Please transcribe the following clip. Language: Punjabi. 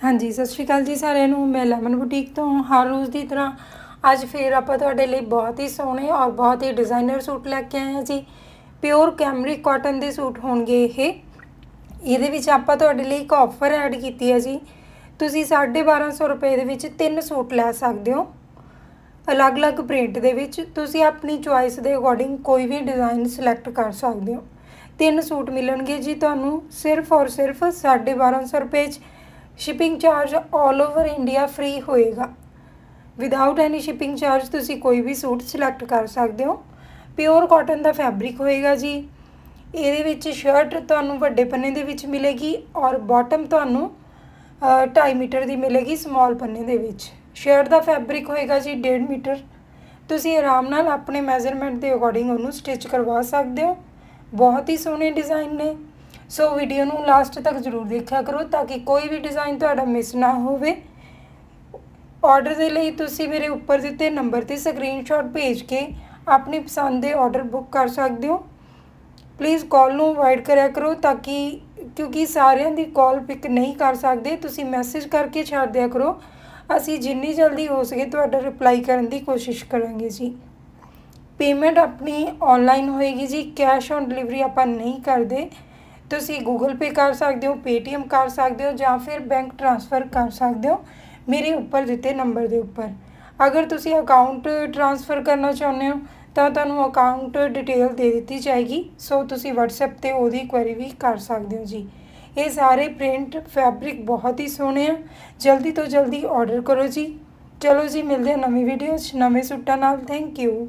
ਹਾਂਜੀ, ਸਤਿ ਸ਼੍ਰੀ ਅਕਾਲ ਜੀ ਸਾਰਿਆਂ ਨੂੰ। ਮੈਂ ਲੈਮਨ ਬੁਟੀਕ ਤੋਂ, ਹਰ ਰੋਜ਼ ਦੀ ਤਰ੍ਹਾਂ ਅੱਜ ਫੇਰ ਆਪਾਂ ਤੁਹਾਡੇ ਲਈ ਬਹੁਤ ਹੀ ਸੋਹਣੇ ਔਰ ਬਹੁਤ ਹੀ ਡਿਜ਼ਾਈਨਰ ਸੂਟ ਲੈ ਕੇ ਆਏ ਹਾਂ ਜੀ। ਪਿਓਰ ਕੈਮਰਿਕ ਕਾਟਨ ਦੇ ਸੂਟ ਹੋਣਗੇ ਇਹ। ਇਹਦੇ ਵਿੱਚ ਆਪਾਂ ਤੁਹਾਡੇ ਲਈ ਇੱਕ ਆਫਰ ਐਡ ਕੀਤੀ ਹੈ ਜੀ। ਤੁਸੀਂ 1250 ਰੁਪਏ ਦੇ ਵਿੱਚ ਤਿੰਨ ਸੂਟ ਲੈ ਸਕਦੇ ਹੋ। ਅਲੱਗ-ਅਲੱਗ ਪ੍ਰਿੰਟ ਦੇ ਵਿੱਚ ਤੁਸੀਂ ਆਪਣੀ ਚੁਆਇਸ ਦੇ ਅਕੋਰਡਿੰਗ ਕੋਈ ਵੀ ਡਿਜ਼ਾਈਨ ਸਿਲੈਕਟ ਕਰ ਸਕਦੇ ਹੋ। ਤਿੰਨ ਸੂਟ ਮਿਲਣਗੇ ਜੀ ਤੁਹਾਨੂੰ ਸਿਰਫ ਔਰ ਸਿਰਫ 1250 ਰੁਪਏ 'ਚ। Shipping charge 올 over India free ਹੋਏਗਾ। ਵਿਦਆਊਟ ਐਨੀ ਸ਼ਿਪਿੰਗ ਚਾਰਜ ਤੁਸੀਂ ਕੋਈ ਵੀ ਸੂਟ ਸਿਲੈਕਟ ਕਰ ਸਕਦੇ ਹੋ। ਪਿਓਰ ਕਾਟਨ ਦਾ ਫੈਬਰਿਕ ਹੋਏਗਾ ਜੀ। ਇਹਦੇ ਵਿੱਚ ਸ਼ਰਟ ਤੁਹਾਨੂੰ ਵੱਡੇ ਪੰਨੇ ਦੇ ਵਿੱਚ ਮਿਲੇਗੀ ਔਰ ਬਾਟਮ ਤੁਹਾਨੂੰ 2.5 ਮੀਟਰ ਦੀ ਮਿਲੇਗੀ ਸਮਾਲ ਪੰਨੇ ਦੇ ਵਿੱਚ। ਸ਼ਰਟ ਦਾ ਫੈਬਰਿਕ ਹੋਏਗਾ ਜੀ 1.5 ਮੀਟਰ। ਤੁਸੀਂ ਆਰਾਮ ਨਾਲ ਆਪਣੇ ਮੈਜ਼ਰਮੈਂਟ ਦੇ ਅਕੋਰਡਿੰਗ ਉਹਨੂੰ ਸਟਿਚ ਕਰਵਾ ਸਕਦੇ ਹੋ। ਬਹੁਤ ਹੀ ਸੋਹਣੇ ਡਿਜ਼ਾਈਨ ਨੇ। ਸੋ ਵੀਡੀਓ ਨੂੰ ਲਾਸਟ ਤੱਕ ਜ਼ਰੂਰ ਦੇਖਿਆ ਕਰੋ ਤਾਂ ਕਿ ਕੋਈ ਵੀ ਡਿਜ਼ਾਈਨ ਤੁਹਾਡਾ ਮਿਸ ਨਾ ਹੋਵੇ। ਆਰਡਰ ਦੇ ਲਈ ਤੁਸੀਂ ਮੇਰੇ ਉੱਪਰ ਦਿੱਤੇ ਨੰਬਰ ਤੇ ਸਕਰੀਨਸ਼ਾਟ ਭੇਜ ਕੇ ਆਪਣੀ ਪਸੰਦ ਦੇ ਆਰਡਰ ਬੁੱਕ ਕਰ ਸਕਦੇ ਹੋ। ਪਲੀਜ਼ ਕਾਲ ਨੂੰ ਅਵੋਇਡ ਕਰਿਆ ਕਰੋ ਤਾਂ ਕਿ ਕਿਉਂਕਿ ਸਾਰਿਆਂ ਦੀ ਕਾਲ ਪਿਕ ਨਹੀਂ ਕਰ ਸਕਦੇ, ਤੁਸੀਂ ਮੈਸੇਜ ਕਰਕੇ ਛੱਡ ਦਿਆ ਕਰੋ। ਅਸੀਂ ਜਿੰਨੀ ਜਲਦੀ ਹੋ ਸਕੇ ਤੁਹਾਡਾ ਰਿਪਲਾਈ ਕਰਨ ਦੀ ਕੋਸ਼ਿਸ਼ ਕਰਾਂਗੇ ਜੀ। ਪੇਮੈਂਟ ਆਪਣੀ ਆਨਲਾਈਨ ਹੋਏਗੀ ਜੀ ਕੈਸ਼ ਔਨ ਡਿਲੀਵਰੀ ਆਪਾਂ ਨਹੀਂ ਕਰਦੇ। ਤੁਸੀਂ ਗੂਗਲ ਪੇ ਕਰ ਸਕਦੇ ਹੋ ਪੇਟੀਐਮ ਕਰ ਸਕਦੇ ਹੋ ਜਾਂ ਫਿਰ ਬੈਂਕ ਟ੍ਰਾਂਸਫਰ ਕਰ ਸਕਦੇ ਹੋ ਮੇਰੇ ਉੱਪਰ ਦਿੱਤੇ ਨੰਬਰ ਦੇ ਉੱਪਰ। ਅਗਰ ਤੁਸੀਂ ਅਕਾਊਂਟ ਟ੍ਰਾਂਸਫਰ ਕਰਨਾ ਚਾਹੁੰਦੇ ਹੋ, ਤਾਂ ਤੁਹਾਨੂੰ ਅਕਾਊਂਟ ਡਿਟੇਲ ਦੇ ਦਿੱਤੀ ਜਾਏਗੀ। ਸੋ ਤੁਸੀਂ WhatsApp ਤੇ ਉਹਦੀ ਕੁਐਰੀ ਵੀ ਕਰ ਸਕਦੇ ਹੋ ਜੀ। ਇਹ ਸਾਰੇ ਪ੍ਰਿੰਟ ਫੈਬਰਿਕ ਬਹੁਤ ਹੀ ਸੋਹਣੇ ਆ। ਜਲਦੀ ਤੋਂ ਜਲਦੀ ਆਰਡਰ ਕਰੋ ਜੀ। ਚਲੋ ਜੀ, ਮਿਲਦੇ ਹਾਂ ਨਵੀਂ ਵੀਡੀਓ 'ਚ। ਨਵੇਂ ਸੂਟਾਂ ਨਾਲ। Thank you